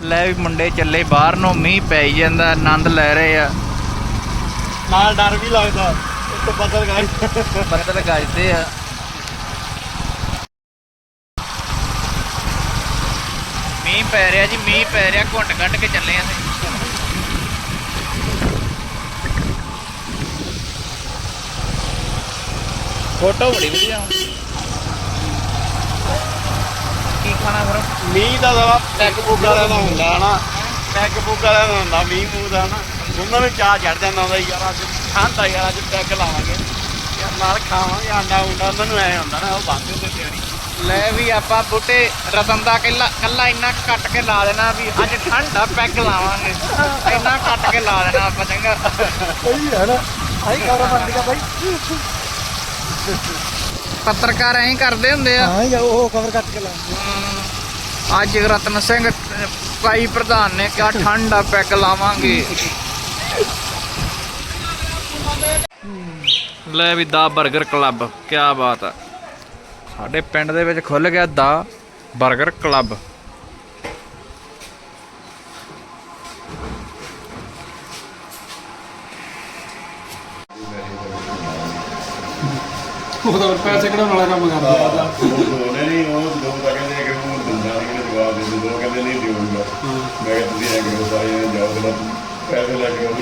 ਲੈ ਵੀ ਮੁੰਡੇ ਚੱਲੇ ਬਾਹਰ ਨੂੰ ਮੀਂਹ ਪੈ ਜਾਂਦਾ ਆਨੰਦ ਲੈ ਰਹੇ ਆ। ਨਾਲ ਡਰ ਵੀ ਲੱਗਦਾ ਉੱਤੋਂ ਬੱਦਲ ਗਾਈ ਬੱਦਲ ਗੱਜਦੇ ਆ। ਮੀਂਹ ਪੈ ਰਿਹਾ ਜੀ ਮੀਂਹ ਪੈ ਰਿਹਾ ਘੁੰਡ ਕੱਢ ਕੇ ਚੱਲੇ ਆ। ਫੋਟੋ ਬੜੀ ਵਧੀਆ। ਖਾਣਾ ਫਿਰ। ਮੀਂਹ ਦਾ ਦਵਾ ਪੈਗ ਪੁੱਗ ਵਾਲਿਆਂ ਦਾ ਹੁੰਦਾ ਨਾ। ਪੈਗ ਪੁੱਗ ਵਾਲਿਆਂ ਦਾ ਹੁੰਦਾ ਮੀਂਹ ਮੂੰਹ ਦਾ ਨਾ। ਉਹਨਾਂ ਨੂੰ ਚਾਹ ਚੜ ਜਾਂਦਾ ਹੁੰਦਾ ਯਾਰ ਅੱਜ ਠੰਡ ਆ ਯਾਰ ਅੱਜ ਪੈਗ ਲਾਵਾਂਗੇ। ਯਾਰ ਨਾਲ ਖਾਵਾਂਗੇ ਆਂਡਾ ਉਂਡਾ ਉਹਨਾਂ ਨੂੰ ਐ ਹੁੰਦਾ ਨਾ ਉਹ ਬੰਦ ਹੁੰਦੇ ਤਿਆਰੀ ਲੈ ਵੀ ਆਪਾਂ ਬੂਟੇ ਰਤਨ ਦਾ ਕੱਲਾ ਕੱਲਾ ਇੰਨਾ ਕੱਟ ਕੇ ਲਾ ਦੇਣਾ ਵੀ ਅੱਜ ਠੰਡ ਆ ਪੈਗ ਲਾਵਾਂਗੇ। ਇੰਨਾ ਕੱਟ ਕੇ ਲਾ ਦੇਣਾ ਆਪਾਂ ਚੰਗਾ। ਸਹੀ ਹੈ ਨਾ। ਆਈ ਕਵਰ ਮੰਡੀਗਾ ਬਾਈ। ਪੱਤਰਕਾਰ ਐਂ ਕਰਦੇ ਹੁੰਦੇ ਆ। ਹਾਂ ਉਹ ਕਵਰ ਕੱਟ ਕੇ ਲਾ ਹਮ, ਅੱਜ ਰਤਨ ਸਿੰਘ ਭਾਈ ਪ੍ਰਧਾਨ ਨੇ ਕਿਹਾ ਠੰਡ ਪੈਗ ਲਾਵਾਂਗੇ। ਲੈ ਵੀ ਦਾ 버ਗਰ ਕਲੱਬ ਕੀ ਬਾਤ ਆ। ਸਾਡੇ ਪਿੰਡ ਦੇ ਵਿੱਚ ਖੁੱਲ ਗਿਆ ਦਾ 버ਗਰ ਕਲੱਬ। ਉਹ ਤਾਂ ਪੈਸੇ ਕਢਾਉਣ ਵਾਲਾ ਕੰਮ ਕਰਦਾ। ਨਹੀਂ ਉਹ ਕਹਿੰਦੇ ਨਹੀਂ ਦਿਉਂਗਾ। ਮੈਂ ਕਿਹਾ ਤੁਸੀਂ ਐ ਕਰੋ ਸਾਰੇ ਜਣੇ ਜਾਓ ਪਹਿਲਾਂ ਪੈਸੇ ਲੈ ਕੇ ਆਓ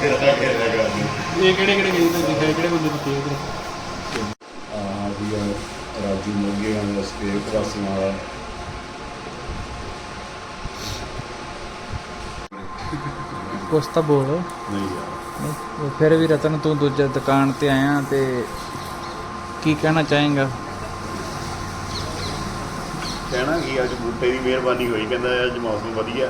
ਫਿਰ ਆ ਕੇ ਲੈ ਕੇ ਆਓ ਇਹ ਕਿਹੜੇ ਕਿਹੜੇ ਗਏ ਤੇ ਦਿਖਾਏ ਕਿਹੜੇ ਬੰਦੇ ਦਿੱਤੇ ਉਧਰ ਆ ਜੀ ਰਾਜੂ ਮੋਗੇ ਵਾਲਾ ਸਪੇਰ ਪ੍ਰਵਾਸੀਆਂ ਵਾਲਾ। ਕੁਛ ਤਾਂ ਬੋਲ। ਨਹੀਂ ਯਾਰ। ਫਿਰ ਵੀ ਰਤਨ ਤੂੰ ਦੂਜੇ ਦੁਕਾਨ ਤੇ ਆਇਆ ਤੇ ਕੀ ਕਹਿਣਾ ਚਾਹੇਗਾ? ਕਹਿਣਾ ਕੀ ਅੱਜ ਬੂਟੇ ਦੀ ਮਿਹਰਬਾਨੀ ਹੋਈ ਕਹਿੰਦਾ ਅੱਜ ਮੌਸਮ ਵਧੀਆ।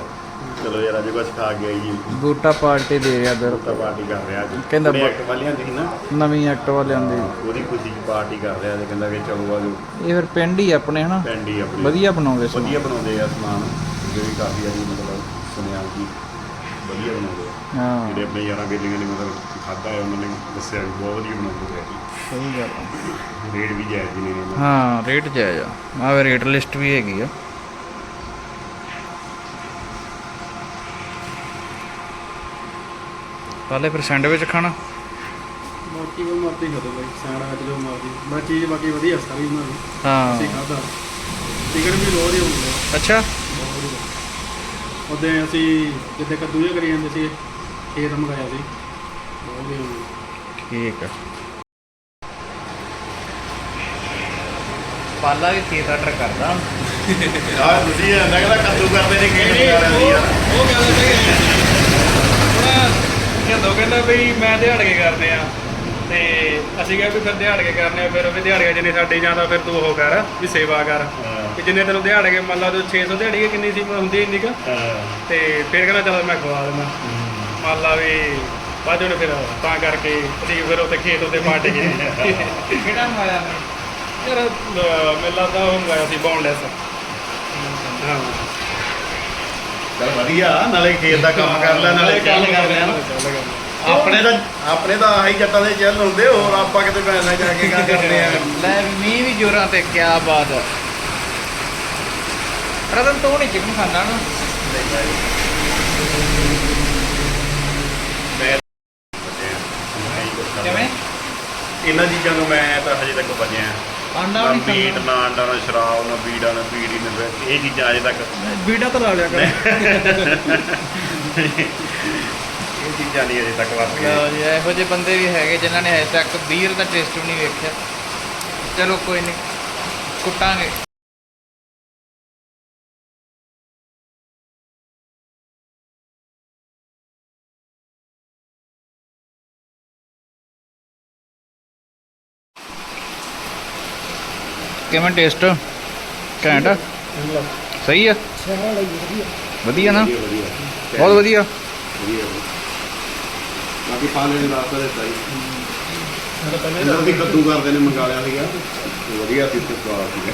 ਚਲੋ ਯਾਰ ਅੱਜ ਕੁਝ ਖਾ ਕੇ ਆਈਏ ਬੂਟਾ ਪਾਰਟੀ ਦੇ ਰਿਹਾ ਤਾਂ ਬਿਲਕੁਲ ਪਾਰਟੀ ਕਰ ਰਿਹਾ ਅੱਜ। ਕਹਿੰਦਾ ਐਕਟ ਵਾਲੀਆਂ ਸੀ ਨਾ। ਨਵੀਂ ਐਕਟਿਵਾ ਲਿਆਂਦੀ ਉਹਦੀ ਖੁਸ਼ੀ ਚ ਪਾਰਟੀ ਕਰ ਰਿਹਾ ਤੇ ਕਹਿੰਦਾ ਕਿ ਚਲੋ ਆਜੋ। ਇਹ ਫਿਰ ਪਿੰਡ ਹੀ ਆਪਣੇ ਹਨਾ? ਪਿੰਡ ਹੀ ਆਪਣੀ। ਵਧੀਆ ਬਣਾਉਂਦੇ ਸੋ ਵਧੀਆ ਬਣਾਉਂਦੇ ਆ ਸਮਾਨ। ਜੋ ਵੀ ਕਾਫੀ ਵਾਰੀ ਮਤਲਬ ਸੁਣਿਆ ਕਿ ਵਧੀਆ ਬਣਾਉਂਦੇ ਆ। ਹਾਂ। ਜਿਹੜੇ ਆਪਣੇ ਯਾਰਾਂ ਬੇਲੀਆਂ ਨੇ ਮਤਲਬ ਖਾਦਾ ਹੈ ਉਹਨਾਂ ਨੇ ਦੱਸਿਆ ਵੀ ਬਹੁਤ ਵਧੀਆ ਬਣਾਉਂਦੇ ਆ। ਸਹੀ ਗੱਲ ਆ। ਰੇਟ ਵੀ ਜਾਇਜ਼ ਨੇ ਇਹਨਾਂ ਦੇ। ਹਾਂ ਰੇਟ ਜਾਇਜ਼ ਆ। ਆਹ ਰੇਟ ਲਿਸਟ ਵੀ ਹੈਗੀ ਆ। ਪਹਿਲੇ ਫਿਰ ਸੈਂਡਵਿਚ ਖਾਣਾ? ਬਾਕੀ ਉਹ ਮਰਦੀ ਖਦੋ ਬਾਈ ਸਾੜਾ ਵਿੱਚ ਜੋ ਮਰਦੀ ਮੈਂ ਚੀਜ਼ ਬਾਕੀ ਵਧੀਆ ਸਾਰੀ ਉਹਨਾਂ ਦੀ ਹਾਂ। ਅਸੀਂ ਖਾਦਾ ਟਿਕਟ ਵੀ ਬਹੁਤ ਹੀ ਹੁੰਦੇ ਅੱਛਾ। ਉਹਦੇ ਅਸੀਂ ਜਿੱਦੇ ਕੱਦੂ ਜਿਹਾ ਕਰੀ ਜਾਂਦੇ ਸੀ ਖੇਤ ਮੰਗਾਇਆ ਸੀ। ਠੀਕ ਆ। ਪਾਲਾ ਵੀ ਖੇਤ ਆਰਡਰ ਕਰਦਾ ਯਾਰ ਤੁਸੀਂ ਇਹ ਕਹਿੰਦਾ ਕੱਦੂ ਕਰਦੇ ਨੇ ਕਿਹੜੇ ਉਹ ਗੱਲ ਸਹੀ ਹੈ। ਥੋੜਾ ਜਦੋਂ ਕਹਿੰਦਾ ਵੀ ਮੈਂ ਦਿਹਾੜ ਕੇ ਕਰਦੇ ਆ। ਤੇ ਅਸੀਂ ਕਿਹਾ ਵੀ ਫਿਰ ਦਿਹਾੜ ਕੇ ਕਰਨੇ ਆ ਫਿਰ ਉਹ ਵੀ ਦਿਹਾੜੀਆਂ ਜਿੰਨੇ ਸਾਡੇ ਜਾਂਦਾ ਫਿਰ ਤੂੰ ਉਹ ਕਰ ਵੀ ਸੇਵਾ ਕਰ। ਕਿ ਜਿੰਨੇ ਤੈਨੂੰ ਦਿਹਾੜ ਕੇ ਮੰਨ ਲਾ ਤੂੰ 600 ਦਿਹਾੜੀ ਕਿੰਨੀ ਸੀ ਹੁੰਦੀ ਇੰਨੀ ਕੁ? ਤੇ ਫਿਰ ਕਹਿੰਦਾ ਚੱਲ ਮੈਂ ਖਵਾ ਦੇਣਾ ਮੰਨ ਲਾ ਵੀ ਬਾਅਦ ਉਹਨੇ ਫਿਰ ਤਾਂ ਕਰਕੇ ਅਸੀਂ ਫਿਰ ਉੱਥੇ ਖੇਤ ਉੱਤੇ ਪਾਟ ਗਏ। ਕਿਹੜਾ ਮਾਇਆ ਯਾਰ ਅਹ, ਮੇਲਾ ਤਾਂ ਉਹ ਮੰਗਾਇਆ ਸੀ ਬੌਨਲੈਸ ਹਾਂ। ਚਲ ਵਧੀਆ ਨਾਲੇ ਖੇਤ ਦਾ ਕੰਮ ਕਰ ਲੈ ਨਾਲੇ ਚੱਲ ਕਰ ਲੈ ਨਾ ਆਪਣੇ ਤਾਂ ਆਪਣੇ ਤਾਂ ਆਹੀ ਜੱਟਾਂ ਦੇ ਚੱਲ ਹੁੰਦੇ ਹੋਰ ਆਪਾਂ ਕਿਤੇ ਪੈਸਾ ਜਾ ਕੇ ਕਰਦੇ ਆ? ਲੈ ਵੀ ਮੀਂਹ ਵੀ ਜੋਰਾਂ ਤੇ ਕਿਆ ਬਾਤ ਆ ਤੂੰ ਨਹੀਂ ਚਿਕਨ ਖਾਂਦਾ ਨਾ ਕਿਵੇਂ? ਇਹਨਾਂ ਚੀਜ਼ਾਂ ਨੂੰ ਮੈਂ ਤਾਂ ਹਜੇ ਤੱਕ ਬਚਿਆ ਆਂਡਾ ਨਾ ਵੀ ਨਹੀਂ ਮੀਟ ਖਾਂਦਾ ਨਾ ਆਂਡਾ ਨਾ ਸ਼ਰਾਬ ਨਾ ਬੀੜਾ ਨਾ ਬੀੜੀ ਨਾ ਬੈ- ਇਹ ਚੀਜ਼ਾਂ ਅਜੇ ਤੱਕ। ਬੀੜਾ ਤਾਂ ਲਾ ਲਿਆ ਕਰ। ਇਹ ਚੀਜ਼ਾਂ ਨਹੀਂ ਅਜੇ ਤੱਕ ਵਰਤ ਲਓ ਜੀ ਇਹੋ ਜਿਹੇ ਬੰਦੇ ਵੀ ਹੈਗੇ ਜਿਨ੍ਹਾਂ ਨੇ ਹਜੇ ਤੱਕ ਬੀਅਰ ਦਾ ਟੇਸਟ ਵੀ ਨਹੀਂ ਵੇਖਿਆ। ਚਲੋ ਕੋਈ ਨਹੀਂ ਕੁੱਟਾਂਗੇ। ਕਿਵੇਂ ਟੇਸਟ? ਘੈਂਟ? ਸਹੀ ਆ? ਵਧੀਆ। ਨਾ? ਬਹੁਤ ਵਧੀਆ। ਬਾਕੀ ਪਾਲੇ ਦੇ ਰਾਸਤਾ ਦੇ ਸਹੀ ਇਹਨਾਂ ਦੀ ਕੱਦੂ ਕਰਦੇ ਨੇ ਮੰਗਾ ਲਿਆ ਸੀਗਾ ਵਧੀਆ ਸੀ ਤੇ ਸਵਾਦ ਸੀਗਾ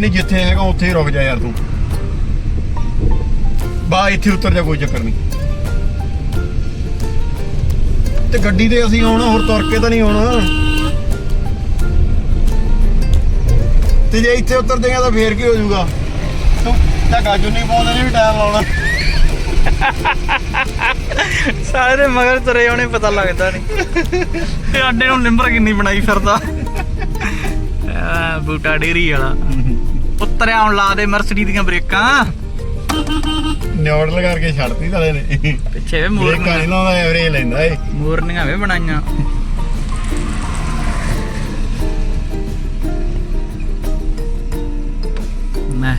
ਨਹੀਂ ਜਿੱਥੇ ਹੈਗਾ ਉੱਥੇ ਹੀ ਰੁਕ ਜਾ ਯਾਰ ਤੂੰ। ਬਾ ਇੱਥੇ ਉਤਰ ਜਾ ਕੋਈ ਚੱਕਰ ਨਹੀਂ। ਤੇ ਗੱਡੀ ਤੇ ਅਸੀਂ ਆਉਣਾ ਹੋਰ ਤੁਰ ਕੇ ਤਾਂ ਨਹੀਂ ਆਉਣਾ। ਤੇ ਜੇ ਇੱਥੇ ਉਤਰ ਜਾਏਗਾ ਤਾਂ ਫੇਰ ਕੀ ਹੋ ਜਾਊਗਾ? ਤੂੰ ਧਾਗਾ ਚੁੰਨੀ ਪਾਉਂਦੇ ਨੇ ਵੀ ਟਾਈਮ ਲਾਉਣਾ। ਸਾਰੇ ਮਗਰ ਤੁਰੇ ਆਉਣੇ ਪਤਾ ਲੱਗਦਾ ਨਹੀਂ। ਇਹ ਅੱਡੇ ਨੂੰ ਲਿੰਬਰ ਕਿੰਨੀ ਬਣਾਈ ਫਿਰਦਾ। ਆ ਬੂਟਾ ਡੇਰੀ ਵਾਲਾ। ਉੱਤਰਿਆ ਆਉਣ ਲਾ ਦੇ ਮਰਸਡੀ ਦੀਆਂ ਬ੍ਰੇਕਾਂ। ਨਿਊਟਰਲ ਕਰਕੇ ਛੱਡਤੀ ਸਾਲੇ ਨੇ ਪਿੱਛੇ ਵੇ ਬ੍ਰੇਕਾਂ ਨਹੀਂ ਲਾਉਂਦਾ ਐਵਰੇਜ ਲੈਂਦਾ ਏ। ਮੋਰਨੀਆਂ ਵੇ ਬਣਾਈਆਂ। ਮੈਂ।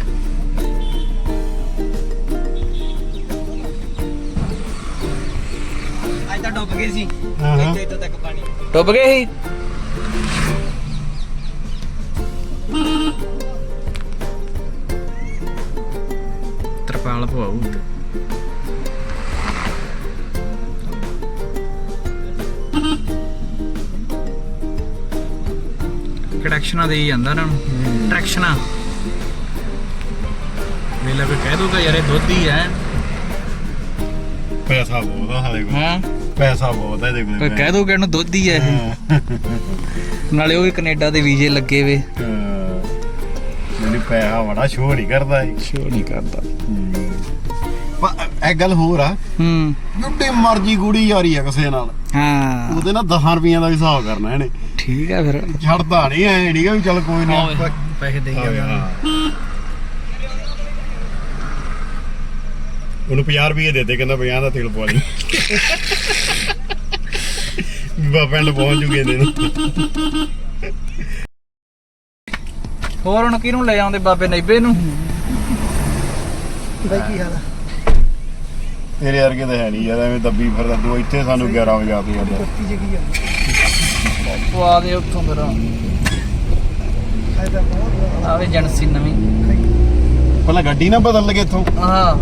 ਅੱਜ ਤਾਂ ਡੁੱਬ ਗਏ ਸੀ। ਹਾਂ। ਇੱਥੇ ਤੱਕ ਪਾਣੀ। ਡੁੱਬ ਗਏ ਸੀ? ਤਰਪਾਲ ਪਵਾਉ ਕਨੈਕਸ਼ਨਾਂ ਦੇ ਹੀ ਜਾਂਦਾ ਇਹਨਾਂ ਨੂੰ ਟਰੈਕਸ਼ਨਾਂ ਕੋਈ ਕਹਿ ਦੂਗਾ ਯਾਰ ਇਹ ਦੁੱਧ ਹੀ ਹੈ। ਪੈਸਾ ਬਹੁਤ ਆ ਹਾਲੇ ਕੋਲ। ਹਾਂ? ਪੈਸਾ ਬਹੁਤ ਆ ਇਹਦੇ ਕੋਲ। ਕੋਈ ਕਹਿ ਦੂਗਾ ਇਹਨੂੰ ਦੁੱਧ ਹੀ ਹੈ ਇਹ। ਨਾਲੇ ਉਹ ਵੀ ਕੈਨੇਡਾ ਦੇ ਵੀਜ਼ੇ ਲੱਗੇ ਵੇ। ਮੇਰੀ ਪੈਸਾ ਬੜਾ ਸ਼ੋਅ ਨਹੀਂ ਕਰਦਾ ਏ ਸ਼ੋ ਨਹੀਂ ਕਰਦਾ। ਪਰ ਇਹ ਗੱਲ ਹੋਰ ਆ। ਹੂੰ। ਜਿੱਡੇ ਮਰਜ਼ੀ ਕੁੜੀ ਯਾਰੀ ਆ ਕਿਸੇ ਨਾਲ। ਹਾਂ। ਉਹਦੇ ਨਾਲ 10 ਰੁਪਈਆਂ ਦਾ ਵੀ ਹਿਸਾਬ ਕਰਨਾ ਇਹਨੇ। ਠੀਕ ਹੈ ਫਿਰ। ਛੱਡਦਾ ਨਹੀਂ ਐ ਨਹੀਂਗਾ ਵੀ ਚੱਲ ਕੋਈ ਨਾ। ਪੈਸੇ ਦੇ ਉਹਨੂੰ 50 ਰੁਪਏ ਦੇ ਦੇ ਕਹਿੰਦਾ 50 ਦਾ ਤੇਲ ਪਵਾ ਲਈ। ਬਾ ਪਿੰਡ ਪਹੁੰਚ ਜੂਗੇ ਇਹਦੇ ਨੂੰ ਹੋਰ ਹੁਣ ਕਿਹਨੂੰ ਲੈ ਆਉਂਦੇ ਬਾਬੇ ਨੈਬੇ ਨੂੰ? ਬਾਈ ਕੀ ਹਾਲ ਆ? ਤੇਰੇ ਵਰਗੇ ਤਾਂ ਹੈ ਨਹੀਂ ਯਾਰ ਐਵੇਂ ਦੱਬੀ ਫਿਰਦਾ ਤੂੰ ਇੱਥੇ ਸਾਨੂੰ 11 ਵਜੇ ਆ ਤੂੰ ਯਾਰ ਕੀ ਜਗੀ ਆ। ਪਵਾ ਦੇ ਉੱਥੋਂ ਫਿਰ। ਆਵੇ ਏਜੰਸੀ ਨਵੀਂ। ਪਹਿਲਾਂ ਗੱਡੀ ਨਾ ਬਦਲ ਲਗੇ ਇੱਥੋਂ। ਹਾਂ।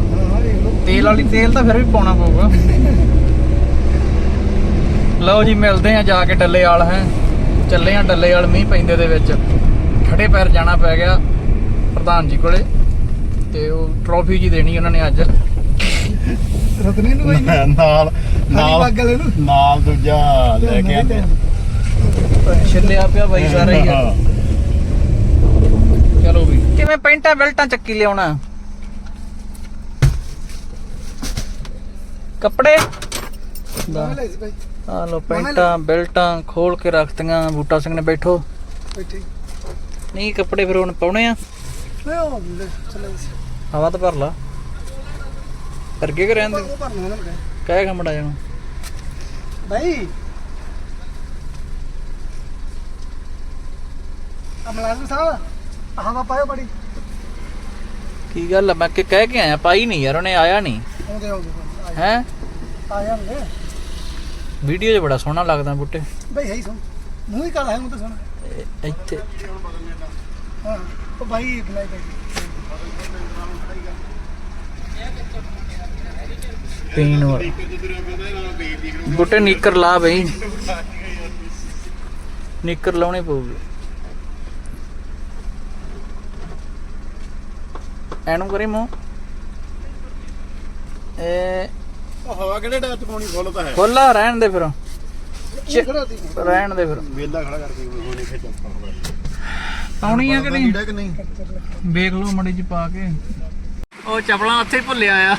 ਤੇਲ ਵਾਲੀ ਤੇਲ ਤਾਂ ਫਿਰ ਵੀ ਪਾਉਣਾ ਪਊਗਾ। ਲਓ ਜੀ ਮਿਲਦੇ ਆ ਜਾ ਕੇ ਡੱਲੇ ਵਾਲ ਹੈ। ਚੱਲੇ ਆ ਡੱਲੇ ਵਾਲ ਮੀਂਹ ਪੈਂਦੇ ਦੇ ਵਿੱਚ। ਖੜੇ ਪੈਰ ਜਾਣਾ ਪੈ ਗਿਆ ਪ੍ਰਧਾਨ ਜੀ ਕੋਲੇ। ਤੇ ਉਹ ਟਰੋਫੀ ਜੀ ਦੇਣੀ ਉਹਨਾਂ ਨੇ ਅੱਜ। ਰਤਨੇ ਨੂੰ ਬਾਈ ਨਾਲ ਨਾਲ ਨਾਲ ਦੂਜਾ ਲੈ ਕੇ ਆਂਦੇ। ਛਿੱਲਿਆ ਪਿਆ ਬਾਈ ਸਾਰਾ ਹੀ ਆ। ਚਲੋ ਵੀ। ਕਿਵੇਂ ਪੈਂਟਾਂ ਬੈਲਟਾਂ ਚੱਕੀ ਲਿਆਉਣਾ? ਕੱਪੜੇ? ਲੈ ਸੀ ਬਾਈ। ਆ ਲੋ। ਪੈਂਟਾਂ ਬੈਲਟਾਂ ਖੋਲ ਕੇ ਰੱਖਤੀਆਂ ਬੂਟਾ ਸਿੰਘ ਨੇ ਬੈਠੋ। ਬੈਠੇ ਨਹੀਂ ਕੱਪੜੇ ਫਿਰ ਹੁਣ ਪਾਉਣੇ ਆ। ਉਹ ਲੈ ਚਲੇ ਸੀ। ਹਵਾ ਤਾਂ ਭਰ ਲਾ। ਅੱਗੇ ਕਿ ਰਹਿਣ ਦੇ ਉਹ ਭਰਨਾ ਨਾ ਮੈਂ ਕਹਿ ਖਮੜਾ ਜਾਣਾ ਬਾਈ। ਅਮਲਾਜ਼ਮ ਸਾਹਿਬ ਹਵਾ ਪਾਇਓ ਬੜੀ। ਕੀ ਗੱਲ ਆ? ਮੈਂ ਕਿ ਕਹਿ ਕੇ ਆਇਆ ਪਾਈ ਨਹੀਂ ਯਾਰ ਉਹਨੇ ਆਇਆ ਨਹੀਂ। ਆਉਂਦੇ ਆਉਂਦੇ ਹੈ? ਆ ਜਾਂਦੇ ਵੀਡੀਓ 'ਚ ਬੜਾ ਸੋਹਣਾ ਲੱਗਦਾ ਬੂਟੇ। ਬਾਈ ਹੈ ਹੀ ਸੁਣ ਮੂੰਹ ਹੀ ਕਾਲਾ ਹੈ ਮੂੰਹ ਤਾਂ ਸੁਣ ਇਹ- ਇੱਥੇ ਹਾਂ ਉਹ ਬਾਈ ਬੁਲਾਈ ਬਾਈ ਪੀਣ ਵਾਲਾ ਬੂਟੇ ਨੀਕਰ ਲਾ ਬਈ। ਨੀਕਰ ਲਾਉਣੀ ਪਊਗੀ। ਐਨੂੰ ਕਰੀ ਮੂੰਹ। ਇਹ ਹਵਾ ਕਿਹੜੇ ਟਾਇਰ ਚ ਪਾਉਣੀ ਫੁੱਲ ਤਾਂ ਹੈ। ਖੋਲਾ ਰਹਿਣ ਦੇ ਫਿਰ। ਚ- ਰਹਿਣ ਦੇ ਫਿਰ। ਵੇਲਾ ਖੜਾ ਕਰਕੇ ਉਹਨੇ ਖੇਚਾ ਆਉਣੀ ਆ ਕਿ ਨਹੀਂ? ਵੇਖ ਲਓ ਮੜੀ ਜੀ ਪਾ ਕੇ। ਉਹ ਚਪਲਾਂ ਉੱਥੇ ਭੁੱਲਿਆ ਆ।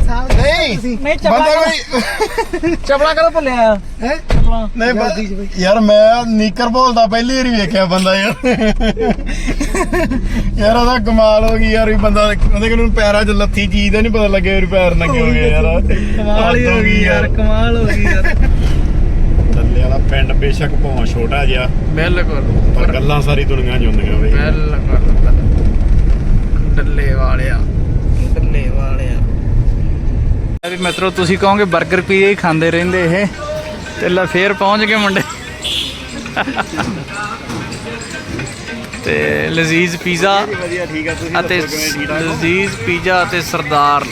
ਨਹੀਂ ਨਹੀਂ ਬੰਦਾ ਚਪਲਾਂ ਕੋਈ ਚਪਲਾਂ ਕਦੋਂ ਭੁੱਲਿਆ। ਹੈ? ਚਪਲਾਂ ਨਹੀਂ ਬ- ਜਲਦੀ ਚ ਬਈ। ਯਾਰ ਮੈਂ ਨੀਕਰ ਬੋਲਦਾ ਪਹਿਲੀ ਵਾਰੀ ਵੇਖਿਆ ਬੰਦਾ ਯਾਰ। ਯਾਰ ਉਹਦਾ ਕਮਾਲ ਹੋ ਗਈ ਯਾਰ ਵੀ ਬੰਦਾ ਉਹਦੇ ਕੋਲ ਪੈਰਾਂ 'ਚ ਲੱਥੀ ਚੀਜ਼ ਦਾ ਨਹੀਂ ਪਤਾ ਲੱਗਿਆ ਵੀ ਪੈਰ ਨੰਗੇ ਹੋ ਗਏ ਯਾਰ। ਕਮਾਲ ਹੀ ਹੋ ਗਈ ਯਾਰ। ਕਮਾਲ ਹੋ ਗਈ ਯਾਰ। ਥੱਲੇ ਵਾਲਾ ਪਿੰਡ ਬੇਸ਼ੱਕ ਭਾਵੇਂ ਛੋਟਾ ਜਿਹਾ। ਬਿਲਕੁਲ। ਪਰ ਗੱਲਾਂ ਸਾਰੀ ਦੁਨੀਆ 'ਚ ਹੁੰਦੀਆਂ ਬਈ। ਬਿਲਕੁਲ। ਡੱਲੇ ਵਾਲਿਆ। ਡੱਲੇ ਵਾਲਿਆ? ਵੀ ਮਿੱਤਰੋ ਤੁਸੀਂ ਕਹੋਗੇ 버ਗਰ ਪੀਜ਼ਾ ਹੀ ਖਾਂਦੇ ਰਹਿੰਦੇ ਇਹ। ਤੇ ਲੈ ਫੇਰ ਪਹੁੰਚ ਗਏ ਮੁੰਡੇ। ਤੇ ਲਜ਼ੀਜ਼ ਪੀਜ਼ਾ ਅਤੇ ਲਜ਼ੀਜ਼ ਪੀਜ਼ਾ ਅਤੇ ਸਰਦਾਰ।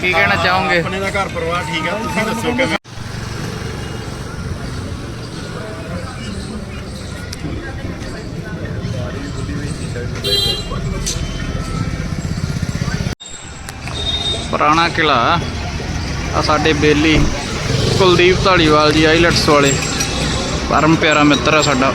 ਕੀ ਕਹਿਣਾ ਚਾਹੋਗੇ? ਆਪਣੇ ਦਾ ਘਰ ਪਰਿਵਾਰ ਠੀਕ ਆ ਤੁਸੀਂ ਦੱਸੋ ਕਿਵੇਂ? ਪੁਰਾਣਾ ਕਿਲਾ ਆ। ਸਾਡੇ ਬੇਲੀ ਕੁਲਦੀਪ ਢਾਲੀਵਾਲ ਜੀ ਆਈਲੈਟਸ ਵਾਲੇ। ਪਰਮ ਪਿਆਰਾ ਮਿੱਤਰ ਆ ਸਾਡਾ।